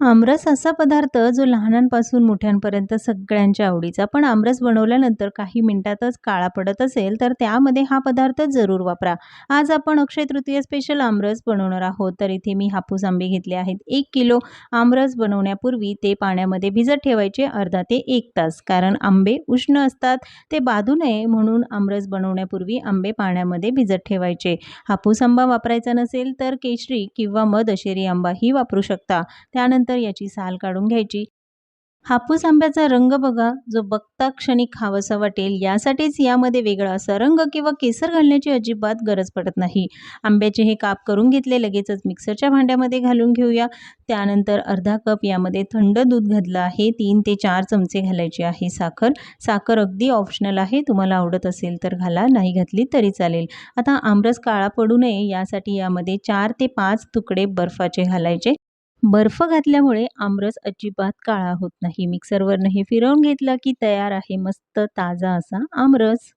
आमरस असा पदार्थ जो लहानांपासून मोठ्यांपर्यंत सगळ्यांच्या आवडीचा. पण आमरस बनवल्यानंतर काही मिनिटातच काळा पडत असेल, तर त्यामध्ये हा पदार्थ जरूर वापरा. आज आपण अक्षय तृतीय स्पेशल आमरस बनवणार आहोत. तर इथे मी हापूस आंबे घेतले आहेत. एक किलो आमरस बनवण्यापूर्वी ते पाण्यामध्ये भिजत ठेवायचे अर्धा ते एक तास. कारण आंबे उष्ण असतात, ते बाधू नये म्हणून आमरस बनवण्यापूर्वी आंबे पाण्यामध्ये भिजत ठेवायचे. हापूस आंबा वापरायचा नसेल, तर केशरी किंवा मधशेरी आंबाही वापरू शकता. त्यानंतर याची साल काढून घ्यायची. हापूस आंब्याचा रंग बघा, जो बघता क्षणी खावासा वाटेल यासाठीच यामध्ये वेगळा असा रंग किंवा केसर घालण्याची अजिबात गरज पडत नाही. आंब्याचे हे काप करून घेतले. लगेचच मिक्सरच्या भांड्यामध्ये घालून घेऊया. त्यानंतर अर्धा कप यामध्ये थंड दूध घातलं आहे. तीन ते चार चमचे घालायचे आहे साखर. साखर अगदी ऑप्शनल आहे. तुम्हाला आवडत असेल तर घाला, नाही घातली तरी चालेल. आता आमरस काळा पडू नये यासाठी यामध्ये चार ते पाच तुकडे बर्फाचे घालायचे. बर्फ घातल्यामुळे आमरस अजिबात काळा होत नाही. मिक्सरवरनं हे फिरवून घेतलं की तयार आहे मस्त ताजा असा आमरस.